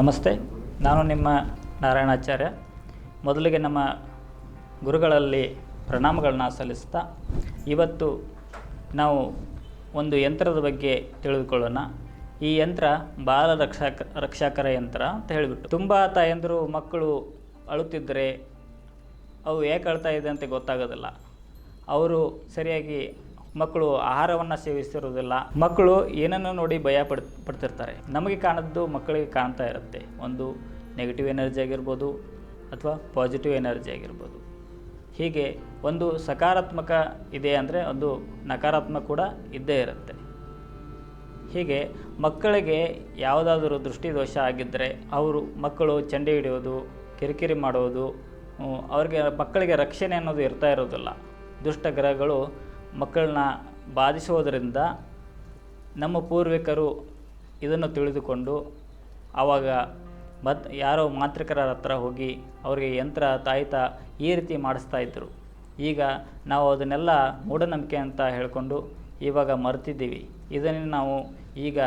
ನಮಸ್ತೆ, ನಾನು ನಿಮ್ಮ ನಾರಾಯಣಾಚಾರ್ಯ. ಮೊದಲಿಗೆ ನಮ್ಮ ಗುರುಗಳಲ್ಲಿ ಪ್ರಣಾಮಗಳನ್ನ ಸಲ್ಲಿಸ್ತಾ ಇವತ್ತು ನಾವು ಒಂದು ಯಂತ್ರದ ಬಗ್ಗೆ ತಿಳಿದುಕೊಳ್ಳೋಣ. ಈ ಯಂತ್ರ ಬಾಲ ರಕ್ಷಕ ರಕ್ಷಕರ ಯಂತ್ರ ಅಂತ ಹೇಳಿಬಿಟ್ಟು. ತುಂಬ ತಾಯಂದರು, ಮಕ್ಕಳು ಅಳುತ್ತಿದ್ದರೆ ಅವು ಯಾಕೆ ಅಳ್ತಾ ಇದೆ ಅಂತ ಗೊತ್ತಾಗೋದಿಲ್ಲ. ಅವರು ಸರಿಯಾಗಿ ಮಕ್ಕಳು ಆಹಾರವನ್ನು ಸೇವಿಸಿರುವುದಿಲ್ಲ ಮಕ್ಕಳು ಏನನ್ನು ನೋಡಿ ಭಯ ಪಡ್, ಪಡ್ತಿರ್ತಾರೆ. ನಮಗೆ ಕಾಣದ್ದು ಮಕ್ಕಳಿಗೆ ಕಾಣ್ತಾ ಇರುತ್ತೆ. ಒಂದು ನೆಗೆಟಿವ್ ಎನರ್ಜಿ ಆಗಿರ್ಬೋದು ಅಥವಾ ಪಾಸಿಟಿವ್ ಎನರ್ಜಿ ಆಗಿರ್ಬೋದು. ಹೀಗೆ ಒಂದು ಸಕಾರಾತ್ಮಕ ಇದೆ ಅಂದರೆ ಒಂದು ನಕಾರಾತ್ಮಕ ಕೂಡ ಇದ್ದೇ ಇರುತ್ತೆ. ಹೀಗೆ ಮಕ್ಕಳಿಗೆ ಯಾವುದಾದರೂ ದೃಷ್ಟಿದೋಷ ಆಗಿದ್ದರೆ ಅವರು ಮಕ್ಕಳು ಚಂಡಿ ಹಿಡಿಯೋದು, ಕಿರಿಕಿರಿ ಮಾಡೋದು ಅವ್ರಿಗೆ ಮಕ್ಕಳಿಗೆ ರಕ್ಷಣೆ ಅನ್ನೋದು ಇರ್ತಾ ಇರೋದಿಲ್ಲ ದುಷ್ಟ ಗ್ರಹಗಳು ಮಕ್ಕಳನ್ನ ಬಾಧಿಸೋದರಿಂದ ನಮ್ಮ ಪೂರ್ವಿಕರು ಇದನ್ನು ತಿಳಿದುಕೊಂಡು ಆವಾಗ ಮತ್ ಯಾರೋ ಮಾಂತ್ರಿಕರ ಹತ್ರ ಹೋಗಿ ಅವರಿಗೆ ಯಂತ್ರ ತಾಯಿತ ಈ ರೀತಿ ಮಾಡಿಸ್ತಾ ಇದ್ದರು ಈಗ ನಾವು ಅದನ್ನೆಲ್ಲ ಮೂಢನಂಬಿಕೆ ಅಂತ ಹೇಳಿಕೊಂಡು ಇವಾಗ ಮರೆತಿದ್ದೀವಿ. ಇದನ್ನು ನಾವು ಈಗ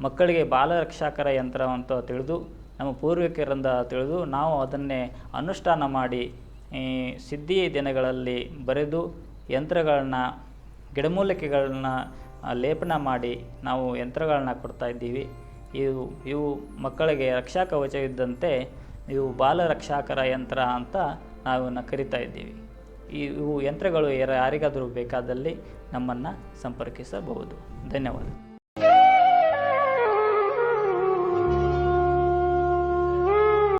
ಮಕ್ಕಳಿಗೆ ಬಾಲರಕ್ಷಾಕರ ಯಂತ್ರ ಅಂತ ತಿಳಿದು ನಮ್ಮ ಪೂರ್ವಿಕರಿಂದ ತಿಳಿದು ನಾವು ಅದನ್ನೇ ಅನುಷ್ಠಾನ ಮಾಡಿ ಸಿದ್ಧಿ ದಿನಗಳಲ್ಲಿ ಬರೆದು ಯಂತ್ರಗಳನ್ನ ಗಿಡಮೂಲಿಕೆಗಳನ್ನ ಲೇಪನ ಮಾಡಿ ನಾವು ಯಂತ್ರಗಳನ್ನ ಕೊಡ್ತಾ ಇದ್ದೀವಿ. ಇವು ಇವು ಮಕ್ಕಳಿಗೆ ರಕ್ಷಾ ಕವಚ ಇದ್ದಂತೆ ಇವು ಬಾಲ ರಕ್ಷಾಕರ ಯಂತ್ರ ಅಂತ ನಾವು ಇವನ್ನ ಕರಿತಾ ಇದ್ದೀವಿ. ಈ- ಇವು ಯಂತ್ರಗಳು ಯಾರ- ಯಾರಿಗಾದರೂ ಬೇಕಾದಲ್ಲಿ ನಮ್ಮನ್ನು ಸಂಪರ್ಕಿಸಬಹುದು. ಧನ್ಯವಾದ.